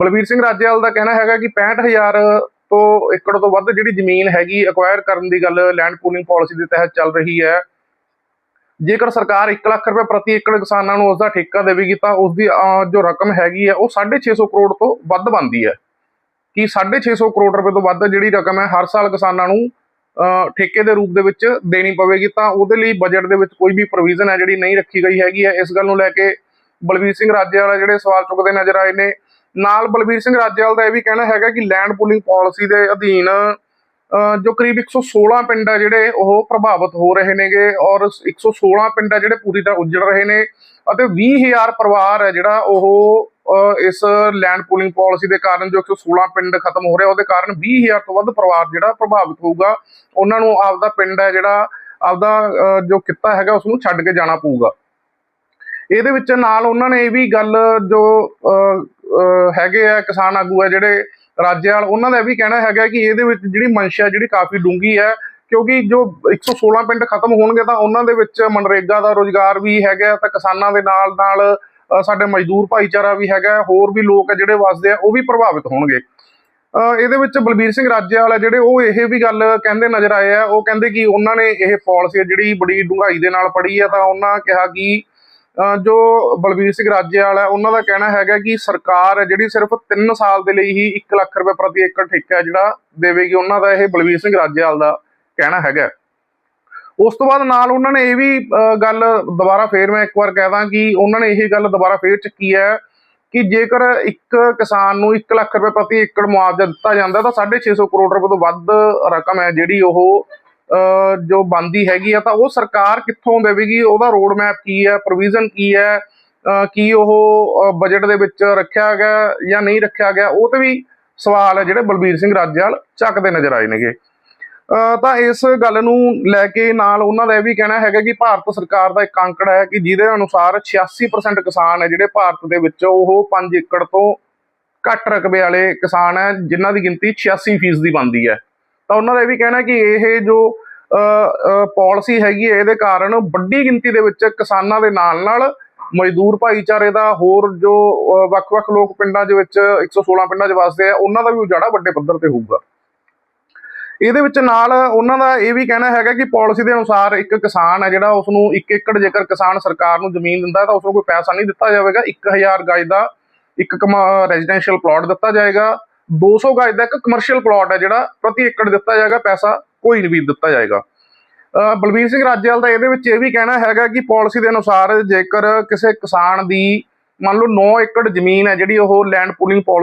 ਬਲਬੀਰ ਸਿੰਘ ਰਾਜੇਵਾਲ ਦਾ ਕਹਿਣਾ ਹੈਗਾ ਕਿ 65000 ਤੋਂ ਏਕੜ ਤੋਂ ਵੱਧ ਜਿਹੜੀ ਜ਼ਮੀਨ ਹੈਗੀ ਅਕਵਾਇਰ ਕਰਨ ਦੀ ਗੱਲ ਲੈਂਡ ਪੂਲਿੰਗ ਪਾਲਿਸੀ ਦੇ ਤਹਿਤ ਚੱਲ ਰਹੀ ਹੈ। ਜੇਕਰ ਸਰਕਾਰ 1 ਲੱਖ ਰੁਪਏ ਪ੍ਰਤੀ ਏਕੜ ਕਿਸਾਨਾਂ ਨੂੰ ਉਸ ਦਾ ਠੇਕਾ ਦੇਵੇਗੀ ਤਾਂ ਉਸ ਦੀ ਜੋ ਰਕਮ ਹੈਗੀ ਹੈ, ਉਹ 650 ਕਰੋੜ ਤੋਂ ਵੱਧ ਬਣਦੀ ਹੈ। ਕਿ 650 ਕਰੋੜ ਰੁਪਏ ਤੋਂ ਵੱਧ ਜਿਹੜੀ ਰਕਮ ਹੈ, ਹਰ ਸਾਲ ਕਿਸਾਨਾਂ ਨੂੰ ਠੇਕੇ ਦੇ ਰੂਪ ਦੇ ਵਿੱਚ ਦੇਣੀ ਪਵੇਗੀ ਤਾਂ ਉਹਦੇ ਲਈ ਬਜਟ ਦੇ ਵਿੱਚ ਕੋਈ ਵੀ ਪ੍ਰੋਵੀਜ਼ਨ ਹੈ ਜਿਹੜੀ ਨਹੀਂ ਰੱਖੀ ਗਈ ਹੈਗੀ ਹੈ। ਇਸ ਗੱਲ ਨੂੰ ਲੈ ਕੇ ਬਲਬੀਰ ਸਿੰਘ ਰਾਜੇਵਾਲ ਜਿਹੜੇ ਸਵਾਲ ਚੁੱਕਦੇ ਨਜ਼ਰ ਆਏ ਨੇ। ਨਾਲ ਬਲਬੀਰ ਸਿੰਘ ਰਾਜੇਵਾਲ ਦਾ ਇਹ ਵੀ ਕਹਿਣਾ ਹੈਗਾ ਕਿ ਲੈਂਡ ਪੂਲਿੰਗ ਪਾਲਿਸੀ ਦੇ ਅਧੀਨ ਅਹ, ਜੋ ਕਰੀਬ 116 ਪਿੰਡ ਆ ਜਿਹੜੇ ਉਹ ਪ੍ਰਭਾਵਿਤ ਹੋ ਰਹੇ ਨੇਗੇ ਔਰ 116 ਪਿੰਡ ਆ ਜਿਹੜੇ ਪੂਰੀ ਤਰ੍ਹਾਂ ਉੱਜੜ ਰਹੇ ਨੇ ਅਤੇ 20000 ਪਰਿਵਾਰ ਹੈ ਜਿਹੜਾ ਉਹ ਇਸ ਲੈਂਡ ਪੂਲਿੰਗ ਪਾਲਿਸੀ ਦੇ ਕਾਰਨ ਜੋ 116 ਪਿੰਡ ਖਤਮ ਹੋ ਰਿਹਾ ਉਹਦੇ ਕਾਰਨ 20000 ਤੋਂ ਵੱਧ ਪਰਿਵਾਰ ਜਿਹੜਾ ਪ੍ਰਭਾਵਿਤ ਹੋਊਗਾ ਉਹਨਾਂ ਨੂੰ ਆਪਦਾ ਪਿੰਡ ਹੈ ਜਿਹੜਾ ਆਪਦਾ ਅਹ, ਜੋ ਕਿੱਤਾ ਹੈਗਾ ਉਸ ਨੂੰ ਛੱਡ ਕੇ ਜਾਣਾ ਪਊਗਾ। ਇਹਦੇ ਵਿੱਚ ਨਾਲ ਉਹਨਾਂ ਨੇ ਇਹ ਵੀ ਗੱਲ ਜੋ ਅਹ, ਹੈਗੇ ਆ ਕਿਸਾਨ ਆਗੂ ਆ ਜਿਹੜੇ ਰਾਜੇਵਾਲ ਉਹਨਾਂ ਦਾ ਇਹ ਵੀ ਕਹਿਣਾ ਹੈਗਾ ਕਿ ਇਹਦੇ ਵਿੱਚ ਜਿਹੜੀ ਮਨਸ਼ਾ ਜਿਹੜੀ ਕਾਫੀ ਡੂੰਗੀ ਹੈ, ਕਿਉਂਕਿ ਜੋ 116 ਪਿੰਡ ਖਤਮ ਹੋਣਗੇ ਤਾਂ ਉਹਨਾਂ ਦੇ ਵਿੱਚ ਮਨਰੇਗਾ ਦਾ ਰੋਜ਼ਗਾਰ ਵੀ ਹੈਗਾ, ਤਾਂ ਕਿਸਾਨਾਂ ਦੇ ਨਾਲ ਨਾਲ ਸਾਡੇ ਮਜ਼ਦੂਰ ਭਾਈਚਾਰਾ ਵੀ ਹੈਗਾ, ਹੋਰ ਵੀ ਲੋਕ ਆ ਜਿਹੜੇ ਵਸਦੇ ਆ, ਉਹ ਵੀ ਪ੍ਰਭਾਵਿਤ ਹੋਣਗੇ। ਇਹਦੇ ਵਿੱਚ ਬਲਬੀਰ ਸਿੰਘ ਰਾਜੇਵਾਲ ਆ ਜਿਹੜੇ, ਉਹ ਇਹ ਵੀ ਗੱਲ ਕਹਿੰਦੇ ਨਜ਼ਰ ਆਏ ਆ, ਉਹ ਕਹਿੰਦੇ ਕਿ ਉਹਨਾਂ ਨੇ ਇਹ ਪਾਲਿਸੀ ਜਿਹੜੀ ਬੜੀ ਡੂੰਘਾਈ ਦੇ ਨਾਲ ਪੜ੍ਹੀ ਆ, ਤਾਂ ਉਹਨਾਂ ਕਿਹਾ ਕਿ ਜੋ ਬਲਬੀਰ ਸਿੰਘ ਰਾਜੇਵਾਲ ਹੈ ਉਹਨਾਂ ਦਾ ਕਹਿਣਾ ਹੈਗਾ ਕਿ ਸਰਕਾਰ ਹੈ ਜਿਹੜੀ ਸਿਰਫ 3 ਸਾਲ ਦੇ ਲਈ ਹੀ 1 ਲੱਖ ਰੁਪਏ ਪ੍ਰਤੀ ਏਕੜ ਠੇਕਾ ਜਿਹੜਾ ਦੇਵੇਗੀ ਉਹਨਾਂ ਦਾ ਇਹ ਬਲਬੀਰ ਸਿੰਘ ਰਾਜੇਵਾਲ ਦਾ ਕਹਿਣਾ ਹੈਗਾ। ਉਸ ਤੋਂ ਬਾਅਦ ਨਾਲ ਉਹਨਾਂ ਨੇ ਇਹ ਵੀ ਅਹ, ਗੱਲ ਦੁਬਾਰਾ ਫੇਰ ਮੈਂ ਇੱਕ ਵਾਰ ਕਹਿਦਾ ਕਿ ਉਹਨਾਂ ਨੇ ਇਹ ਗੱਲ ਦੁਬਾਰਾ ਫੇਰ ਚੱਕੀ ਹੈ ਕਿ ਜੇਕਰ ਇੱਕ ਕਿਸਾਨ ਨੂੰ 1 ਲੱਖ ਰੁਪਏ ਪ੍ਰਤੀ ਏਕੜ ਮੁਆਵਜ਼ਾ ਦਿੱਤਾ ਜਾਂਦਾ ਤਾਂ 650 ਕਰੋੜ ਰੁਪਏ ਤੋਂ ਵੱਧ ਰਕਮ ਹੈ ਜਿਹੜੀ ਉਹ ਜੋ ਬੰਦੀ ਹੈਗੀ ਆ, ਤਾਂ ਉਹ ਸਰਕਾਰ ਕਿੱਥੋਂ ਦੇਵੇਗੀ? ਉਹਦਾ ਰੋਡ ਮੈਪ ਕੀ ਹੈ? ਪ੍ਰੋਵੀਜ਼ਨ ਕੀ ਹੈ? ਕੀ ਉਹ ਬਜਟ ਦੇ ਵਿੱਚ ਰੱਖਿਆ ਗਿਆ ਜਾਂ ਨਹੀਂ ਰੱਖਿਆ ਗਿਆ? ਉਹ ਤੇ ਵੀ ਸਵਾਲ ਹੈ ਜਿਹੜੇ ਬਲਬੀਰ ਸਿੰਘ ਰਾਜੇਵਾਲ ਚੱਕਦੇ ਨਜ਼ਰ ਆਏ ਨੇਗੇ। ਤਾਂ ਇਸ ਗੱਲ ਨੂੰ ਲੈ ਕੇ ਨਾਲ ਉਹਨਾਂ ਦਾ ਇਹ ਵੀ ਕਹਿਣਾ ਹੈਗਾ ਕਿ ਭਾਰਤ ਸਰਕਾਰ ਦਾ ਇੱਕ ਅੰਕੜਾ ਹੈ ਕਿ ਜਿਹਦੇ ਅਨੁਸਾਰ 86% ਕਿਸਾਨ ਹੈ ਜਿਹੜੇ ਭਾਰਤ ਦੇ ਵਿੱਚ, ਉਹ 5 ਏਕੜ ਤੋਂ ਘੱਟ ਰਕਬੇ ਵਾਲੇ ਕਿਸਾਨ ਹੈ, ਜਿਨ੍ਹਾਂ ਦੀ ਗਿਣਤੀ 86% ਦੀ ਬਣਦੀ ਹੈ। ਤਾਂ ਉਹਨਾਂ ਦਾ ਇਹ ਵੀ ਕਹਿਣਾ ਕਿ ਇਹ ਜੋ ਪਾਲਿਸੀ ਹੈਗੀ ਹੈ, ਇਹਦੇ ਕਾਰਨ ਵੱਡੀ ਗਿਣਤੀ ਦੇ ਵਿੱਚ ਕਿਸਾਨਾਂ ਦੇ ਨਾਲ ਨਾਲ ਮਜ਼ਦੂਰ ਭਾਈਚਾਰੇ ਦਾ ਹੋਰ ਜੋ ਵੱਖ-ਵੱਖ ਲੋਕ ਪਿੰਡਾਂ ਦੇ ਵਿੱਚ 116 ਪਿੰਡਾਂ 'ਚ ਵਸਦੇ ਆ, ਉਹਨਾਂ ਦਾ ਵੀ ਉਜਾੜਾ ਵੱਡੇ ਪੱਧਰ ਤੇ ਹੋਊਗਾ। ਇਹਦੇ ਵਿੱਚ ਨਾਲ ਉਹਨਾਂ ਦਾ ਇਹ ਵੀ ਕਹਿਣਾ ਹੈਗਾ ਕਿ ਪਾਲਿਸੀ ਦੇ ਅਨੁਸਾਰ ਇੱਕ ਕਿਸਾਨ ਹੈ ਜਿਹੜਾ ਉਸ ਨੂੰ 1 ਏਕੜ ਜੇਕਰ ਕਿਸਾਨ ਸਰਕਾਰ ਨੂੰ ਜ਼ਮੀਨ ਦਿੰਦਾ ਤਾਂ ਉਸ ਨੂੰ ਕੋਈ ਪੈਸਾ ਨਹੀਂ ਦਿੱਤਾ ਜਾਵੇਗਾ। 1000 ਗਜ ਦਾ ਇੱਕ ਰੈਜ਼ੀਡੈਂਸ਼ੀਅਲ ਪਲਾਟ ਦਿੱਤਾ ਜਾਏਗਾ। 200 ਗਜ ਦਾ ਇੱਕ ਕਮਰਸ਼ੀਅਲ ਪਲਾਟ ਹੈ ਜਿਹੜਾ, ਪ੍ਰਤੀ ਏਕੜ ਦਿੱਤਾ ਜਾਏਗਾ ਪੈਸਾ। ਕੋਈ ਨਹੀਂ ਦਿੱਤਾ ਜਾਏਗਾ। ਬਲਬੀਰ ਸਿੰਘ ਰਾਜੇਵਾਲ ਦਾ ਇਹਦੇ ਵਿੱਚ ਇਹ ਵੀ ਕਹਿਣਾ ਹੈਗਾ ਕਿ ਪਾਲਿਸੀ ਦੇ ਅਨੁਸਾਰ ਜੇਕਰ ਕਿਸੇ ਕਿਸਾਨ ਦੀ ਮੰਨ ਲਓ 9 ਏਕੜ ਜ਼ਮੀਨ ਹੈ ਜਿਹੜੀ ਉਹ ਲੈਂਡ ਪੂਲਿੰਗ ਪਾਲਿਸੀ